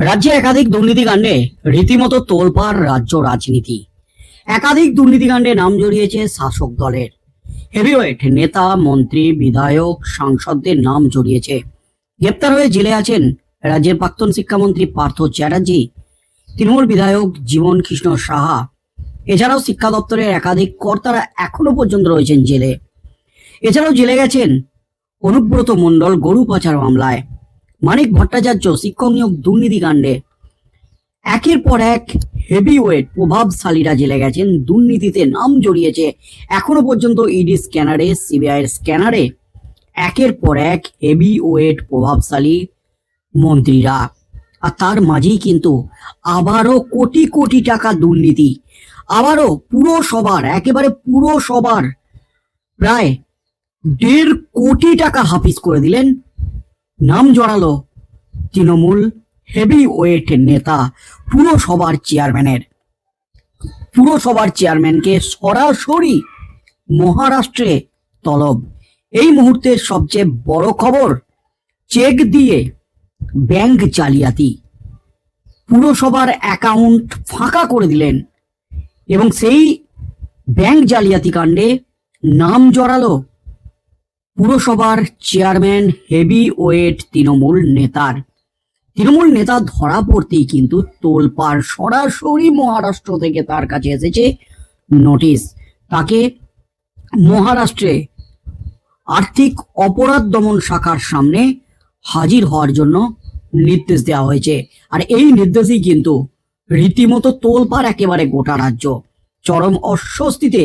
রাজ্যে একাধিক দুর্নীতিকাণ্ডে রীতিমতো তোলপাড় রাজ্য রাজনীতি। একাধিক দুর্নীতিকাণ্ডে নাম জড়িয়েছে শাসক দলের। হেভিওয়েট নেতা, মন্ত্রী, বিধায়ক, সাংসদদের নাম জড়িয়েছে। গ্রেপ্তার হয়ে জেলে আছেন রাজ্যের প্রাক্তন শিক্ষামন্ত্রী পার্থ চ্যাটার্জি, তৃণমূল বিধায়ক জীবন কৃষ্ণ সাহা। এছাড়াও শিক্ষা দপ্তরের একাধিক কর্তারা এখনও পর্যন্ত রয়েছেন জেলে। এছাড়াও জেলে গেছেন অনুব্রত মণ্ডল গরু পাচার মামলায়। মানিক ভট্টাচার্য, শিক্ষক নিয়োগ দুর্নীতিকাণ্ডে একের পর এক হেভিওয়েট প্রভাবশালীরা জেলে গেছেন, দুর্নীতিতে নাম জড়িয়েছে। এখনও পর্যন্ত ইডি স্ক্যানারে সিবিআই এর স্ক্যানারে একের পর এক হেভিওয়েট প্রভাবশালী মন্ত্রীরা। আর তার মাঝেই কিন্তু আবারও কোটি কোটি টাকা দুর্নীতি। আবারও পুরো সবার একেবারে পুরো সবার প্রায় দেড় কোটি টাকা হাফিজ করে দিলেন নাম জড়ালো তৃণমূল হেভি ওয়েট নেতা পুরসভার চেয়ারম্যানের পুরসভার চেয়ারম্যানকে সরাসরি মহারাষ্ট্রে তলব। এই মুহূর্তের সবচেয়ে বড় খবর চেক দিয়ে ব্যাংক জালিয়াতি। পুরসভার অ্যাকাউন্ট ফাঁকা করে দিলেন এবং সেই ব্যাংক জালিয়াতি কাণ্ডে নাম জড়ালো পুরসভার চেয়ারম্যান হেভি ওয়েট তৃণমূল নেতার। তৃণমূল নেতা ধরা পড়তেই কিন্তু তোলপাড় সরাসরি মহারাষ্ট্র থেকে তার কাছে এসেছে নোটিশ। তাকে মহারাষ্ট্রে আর্থিক অপরাধ দমন শাখার সামনে হাজির হওয়ার জন্য নির্দেশ দেওয়া হয়েছে। আর এই নির্দেশেই কিন্তু রীতিমতো তোলপাড় একেবারে গোটা রাজ্য। চরম অস্বস্তিতে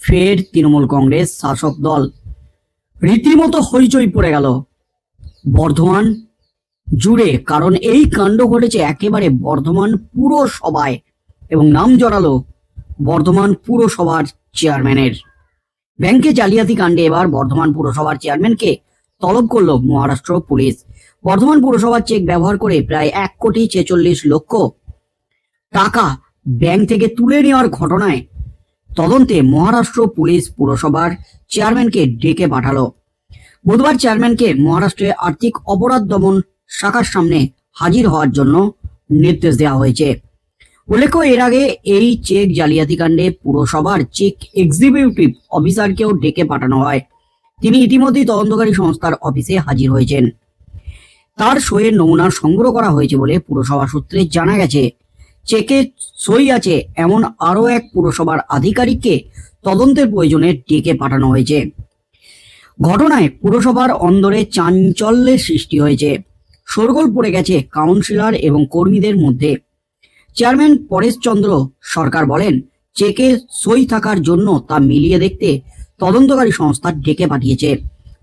ফের তৃণমূল কংগ্রেস শাসক দল রীতিমতো হইচই পড়ে গেল। বর্ধমান জুড়ে, কারণ এই কাণ্ড ঘটেছে একেবারে বর্ধমান পুরসভায় এবং নাম জড়ালো বর্ধমান পুরসভার চেয়ারম্যানের। ব্যাংকে জালিয়াতি কাণ্ডে এবার বর্ধমান পুরসভার চেয়ারম্যানকে তলব করল মহারাষ্ট্র পুলিশ। বর্ধমান পুরসভার চেক ব্যবহার করে প্রায় এক কোটি ছেচল্লিশ লক্ষ টাকা ব্যাংক থেকে তুলে নেওয়ার ঘটনায় তদন্তে মহারাষ্ট্র পুলিশ পুরসভার চেয়ারম্যানকে ডেকে পাঠালো। বুধবার চেয়ারম্যানকে মহারাষ্ট্রে আর্থিক অপরাধ দমন শাখার সামনে হাজির হওয়ার জন্য নির্দেশ দেওয়া হয়েছে। উল্লেখ্য, এর আগে এই চেক জালিয়াতি কাণ্ডে পুরসভার চেক এক্সিকিউটিভ অফিসারকেও ডেকে পাঠানো হয়। তিনি ইতিমধ্যেই তদন্তকারী সংস্থার অফিসে হাজির হয়েছেন। তার সইয়ের নমুনা সংগ্রহ করা হয়েছে বলে পুরসভা সূত্রে জানা গেছে। চেকে সই আছে এমন আরও এক পুরসভার আধিকারিককে তদন্তের প্রয়োজনে ডেকে পাঠানো হয়েছে। ঘটনায় পুরসভার অন্দরে চাঞ্চল্যের সৃষ্টি হয়েছে। শোরগোল পড়ে গেছে কাউন্সিলর এবং কর্মীদের মধ্যে। চেয়ারম্যান পরেশচন্দ্র সরকার বলেন, চেকে সই থাকার জন্য তা মিলিয়ে দেখতে তদন্তকারী সংস্থা ডেকে পাঠিয়েছে।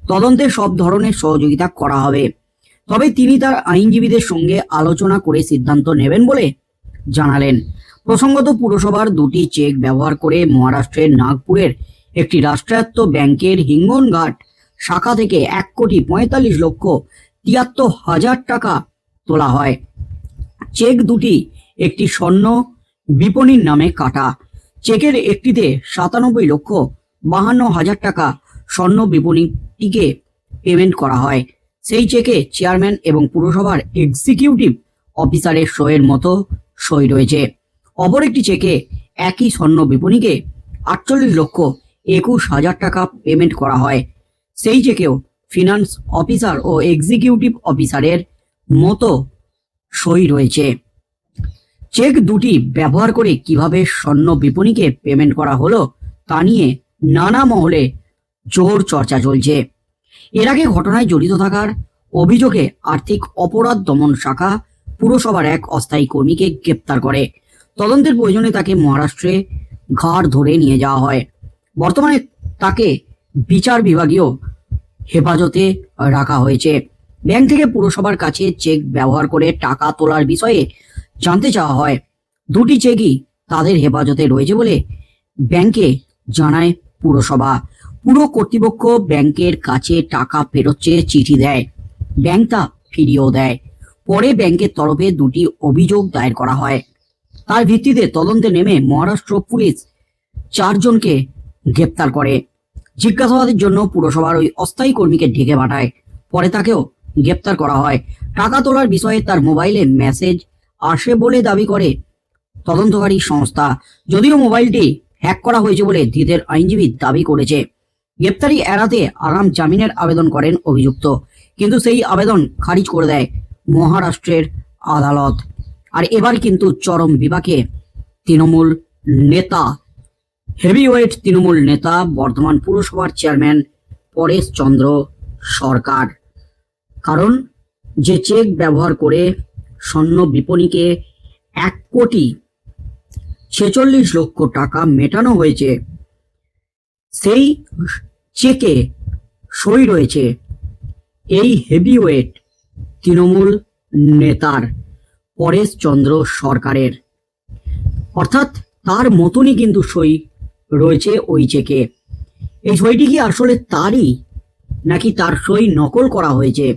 তদন্তে সব ধরনের সহযোগিতা করা হবে। তবে তিনি তার আইনজীবীদের সঙ্গে আলোচনা করে সিদ্ধান্ত নেবেন বলে জানালেন। প্রসঙ্গত পুরসভার দুটি চেক ব্যবহার করে মহারাষ্ট্রের নাগপুরের একটি রাষ্ট্রায়ত্ত ব্যাংকের হিঙ্গনঘাট শাখা থেকে এক কোটি পঁয়তাল্লিশ লক্ষ তিয়াত্তর হাজার টাকা তোলা হয়। চেক দুটি একটি স্বর্ণ বিপণীর নামে কাটা। চেকের একটিতে সাতানব্বই লক্ষ বাহান্ন হাজার টাকা স্বর্ণ বিপণীটিকে পেমেন্ট করা হয়। সেই চেকে চেয়ারম্যান এবং পুরসভার এক্সিকিউটিভ অফিসারের সইয়ের মতো সই রয়েছে। অপর একটি চেকে একই স্বর্ণ বিপণীকে আটচল্লিশ লক্ষ একুশ হাজার টাকা পেমেন্ট করা হয়। সেই চেকেও ফিনান্স অফিসার ও এক্সিকিউটিভ অফিসারের মতো সই রয়েছে। চেক দুটি ব্যবহার করে কীভাবে স্বর্ণ বিপণীকে পেমেন্ট করা হলো তা নিয়ে নানা মহলে জোর চর্চা চলছে। এর আগে ঘটনায় জড়িত থাকার অভিযোগে আর্থিক অপরাধ দমন শাখা পুরসভার এক অস্থায়ী কর্মীকে গ্রেপ্তার করে। তদন্তের প্রয়োজনে তাকে মহারাষ্ট্রে ঘাড় ধরে নিয়ে যাওয়া হয়। বর্তমানে তাকে বিচার বিভাগীয় হেফাজতে রাখা হয়েছে। ব্যাংক থেকে পুরসভার কাছে চেক ব্যবহার করে টাকা তোলার বিষয়ে জানতে চাওয়া হয়। দুটি চেকই তাদের হেফাজতে রয়েছে বলে ব্যাংকে জানায় পুরসভা। পুরো কর্তৃপক্ষ ব্যাংকের কাছে টাকা ফেরত চেয়ে চিঠি দেয়। ব্যাংক তা ফিরিয়েও দেয়। পরে ব্যাংকের তরফে দুটি অভিযোগ দায়ের করা হয়। তার ভিত্তিতে তদন্তে নেমে মহারাষ্ট্র পুলিশ চারজনকে গ্রেপ্তার করে। জিজ্ঞাসাবাদের জন্য পুরসভার ওই অস্থায়ী কর্মীকে ঢেকে পাঠায়। পরে তাকেও গ্রেপ্তার করা হয়। টাকা তোলার বিষয়ে তার মোবাইলে মেসেজ আসে বলে দাবি করে তদন্তকারী সংস্থা। যদিও মোবাইলটি হ্যাক করা হয়েছে বলে ধৃতের আইনজীবী দাবি করেছে। গ্রেপ্তারি এড়াতে আগাম জামিনের আবেদন করেন অভিযুক্ত। কিন্তু সেই আবেদন খারিজ করে দেয়। মহারাষ্ট্রের আদালত। আর এবার কিন্তু চরম বিভাগে তৃণমূল নেতা, হেভিওয়েট তৃণমূল নেতা, বর্ধমান পুরসভার চেয়ারম্যান পরেশ চন্দ্র সরকার। কারণ যে চেক ব্যবহার করে স্বর্ণ বিপণীকে এক কোটি ছেচল্লিশ লক্ষ টাকা মেটানো হয়েছে, সেই চেকে সই রয়েছে এই হেভিওয়েট তৃণমূল নেতার পরেশ চন্দ্র সরকারের। অর্থাৎ তার মতনই কিন্তু সই রয়েছে ওই চেকে এই সইটি কি আসলে তারই, নাকি তার সই নকল করা হয়েছে?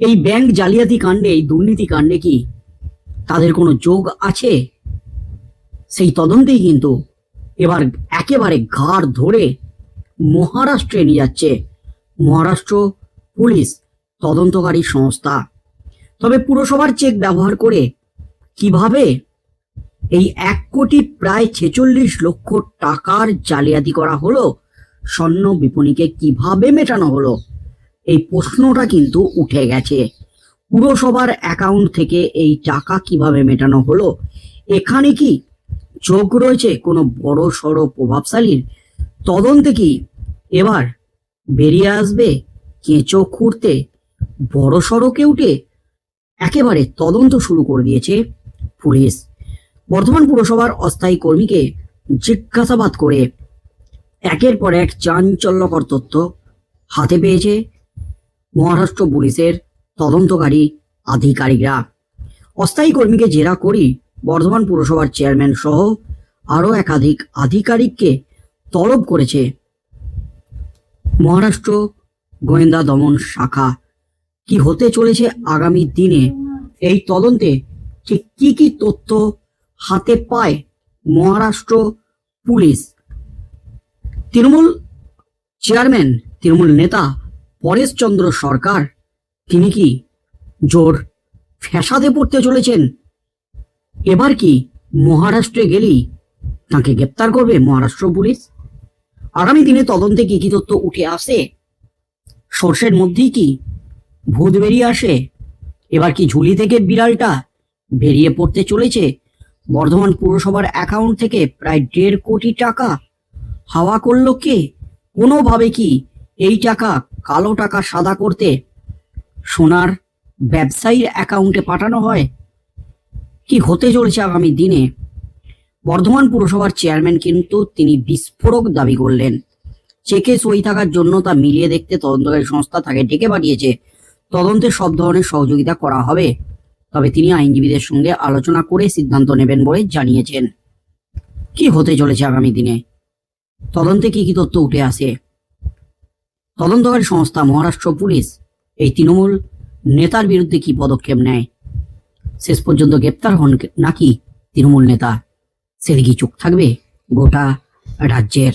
এই ব্যাংক জালিয়াতি কাণ্ডে, এই দুর্নীতি কাণ্ডে কি তাদের কোনো যোগ আছে? সেই তদন্তেই কিন্তু এবার একেবারে ঘাড় ধরে মহারাষ্ট্রে নিয়ে যাচ্ছে। মহারাষ্ট্র পুলিশ তদন্তকারী সংস্থা। তবে পুরসভার চেক ব্যবহার করে কীভাবে এই এক কোটি প্রায় ছেচল্লিশ লক্ষ টাকার জালিয়াতি করা হলো, স্বর্ণ বিপণীকে কীভাবে মেটানো হলো, এই প্রশ্নটা কিন্তু উঠে গেছে। পুরসভার অ্যাকাউন্ট থেকে এই টাকা কীভাবে মেটানো হলো, এখানে কি চোখ রয়েছে কোনো বড় সড় প্রভাবশালীর? তদন্তে কি এবার বেরিয়ে আসবে কেঁচো খুঁড়তে বড় সড়কে উঠে একেবারে তদন্ত শুরু করে দিয়েছে পুলিশ। বর্ধমান পুরসভার অস্থায়ী কর্মীকে জিজ্ঞাসাবাদ করে একের পর এক চাঞ্চল্যকর তথ্য হাতে পেয়েছে মহারাষ্ট্র পুলিশের তদন্তকারী আধিকারিকরা। অস্থায়ী কর্মীকে জেরা করি বর্ধমান পুরসভার চেয়ারম্যান সহ আরও একাধিক আধিকারিককে তলব করেছে মহারাষ্ট্র গোয়েন্দা দমন শাখা। কি হতে চলেছে আগামী দিনে? এই তদন্তে ঠিক কি কি তথ্য হাতে পায় মহারাষ্ট্র পুলিশ? তৃণমূল চেয়ারম্যান, তৃণমূল নেতা পরেশ চন্দ্র সরকার, তিনি কি জোর ফ্যাসাদে পড়তে চলেছেন? এবার কি মহারাষ্ট্রে গেলেই তাকে গ্রেপ্তার করবে মহারাষ্ট্র পুলিশ? আগামী দিনে তদন্তে কি কি তথ্য উঠে আসে? সর্ষের মধ্যেই কি ভূত বেরিয়ে আসে? এবার কি ঝুলি থেকে বিড়ালটা বেরিয়ে পড়তে চলেছে? বর্ধমান পুরসভার অ্যাকাউন্ট থেকে প্রায় দেড় কোটি টাকা হাওয়া করল কে? কোনোভাবে কি এই টাকা কালো টাকা সাদা করতে সোনার ব্যবসায়ীর অ্যাকাউন্টে পাঠানো হয়? কি হতে চলেছে আগামী দিনে? বর্ধমান পুরসভার চেয়ারম্যান কিন্তু তিনি বিস্ফোরক দাবি করলেন। চেকে সই থাকার জন্য তা মিলিয়ে দেখতে তদন্তকারী সংস্থা তাকে ডেকে পাঠিয়েছে। তদন্তে সব ধরনের সহযোগিতা করা হবে। তবে তিনি আইনজীবীদের সঙ্গে আলোচনা করে সিদ্ধান্ত নেবেন বলে জানিয়েছেন। কি হতে চলেছে আগামী দিনে? তদন্তে কি কি তথ্য উঠে আসে? তদন্তকারী সংস্থা মহারাষ্ট্র পুলিশ এই তৃণমূল নেতার বিরুদ্ধে কি পদক্ষেপ নেয়? শেষ পর্যন্ত গ্রেপ্তার হন নাকি তৃণমূল নেতা? সেদিকে চোখ থাকবে গোটা রাজ্যের?